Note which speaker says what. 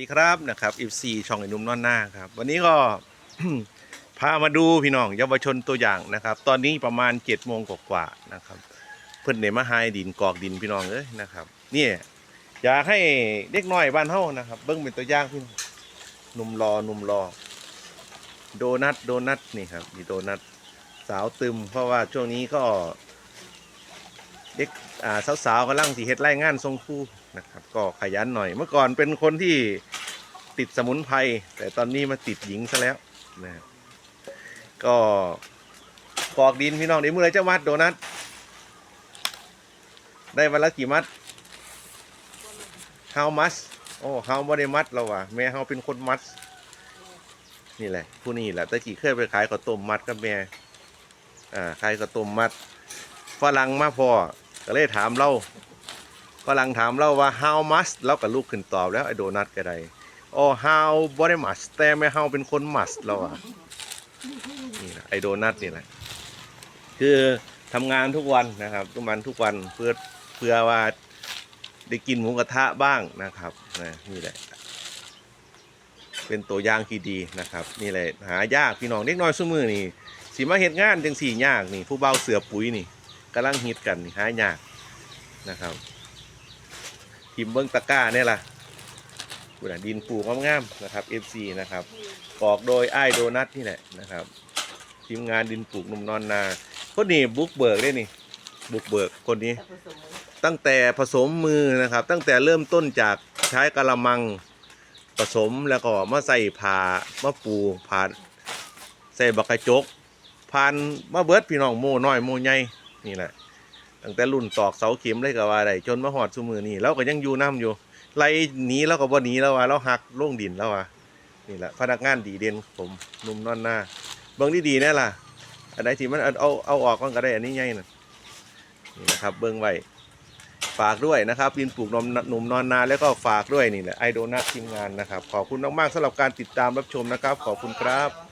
Speaker 1: ดีครับนะครับอีฟซีช่องไอ้นุ่มนอนหน้าครับ วันนี้ก็พามาดูพี่น้องเยาวชนตัวอย่างนะครับ ตอนนี้ประมาณเจ็ดโมงกว่าๆนะครับ เพิ่อนเนมาหายดินกอกดินพี่น้องเอ้ยนะครับนี่อยากให้เด็กน้อยบ้านเฮานะครับ เบิ่งเป็นตัวอย่างพี่น้องหนุ่มรอหนุ่มรอ โดนัทโดนัทนี่ครับมีโดนัทสาวตึมเพราะว่าช่วงนี้ก็ เด็กอ่าสาวๆกำลังสิเฮ็ดรายงานทรงครูนะครับก็ขยันหน่อย เมื่อก่อนเป็นคนที่ติดสมุนไพรแต่ตอนนี้มาติดหญิงซะแล้วนะครับก็กอกดินพี่น้องเดี๋ยวมื่อไรจะมัดโดนัทได้วันละกี่มัด how much โอ้ how บ่ได้มัดเราว่ะแม่เฮาเป็นคนมัด นี่แหละ ผู้นี้แหละตะกี้เคยไปขายข้าวต้มมัดกับแม่อ่าขายข้าวต้มมัด ฝรั่งมาพอก็เลยถามเราฝรั่งถามเราว่า how much เราก็ลุกขึ้นตอบแล้วไอโดนัทก็ได้โอ้ how บ่ได้มัดแต่แม่เฮาเป็นคนมัดเราอะนี่นะไอโดนัทนี่แหละคือทำงานทุกวันนะครับทุกวันทุกวันเพื่อเพื่อว่าได้กินหมูกระทะบ้างนะครับนะนี่แหละ เป็นตัวอย่างที่ดีนะครับ นี่แหละหายากพี่น้องเด็กน้อยซุมือนี่สิมาเฮ็ดงานจังสี่ยากนี่ ผู้เบาเสือปุ๋ยนี่ กำลังฮิตกันหายากนะครับทิมเบิ้งตะกร้าเนี่ยล่ะกูน่ะดินปลูกงามๆนะครับ FC นะครับกอกโดยไอ้โดนัทนี่แหละนะครับ ทีมงานดินปลูกนมนอนนาคนนี้บุกเบิกได้นี่ บุกเบิกคนนี้ ตั้งแต่ผสมมือนะครับ ตั้งแต่เริ่มต้นจากใช้กะละมังผสมแล้วก็มาใส่ผ่ามาปูผ่าใส่บักกระจกผ่านมาเบิดพี่น้องโม่น้อยโม่ใหญ่ นี่แหละตั้งแต่รุ่นตอกเสาเข็มเลยก็ว่าได้จนมาหอดซุมือนี่เราก็ยังอยู่น้ำอยู่ไล่หนีแล้วก็บ่หนีแล้วว่าเราหักลงดินแล้วว่านี่แหละพนักงานดีเด่นผมหนุ่มนอนหน้าเบิ่งดีๆแน่ล่ะอันไหนที่มันเอาเอาเอาออกมันก็ได้อันนี้ใหญ่น่ะนี่นะครับเบิ่งไว้ฝากด้วยนะครับบินปลูกนมหนุ่มนอนนานแล้วก็ฝากด้วยนี่แหละไอโดนัททีมงานนะครับ ขอบคุณมากๆสำหรับการติดตามรับชมนะครับ ขอบคุณครับ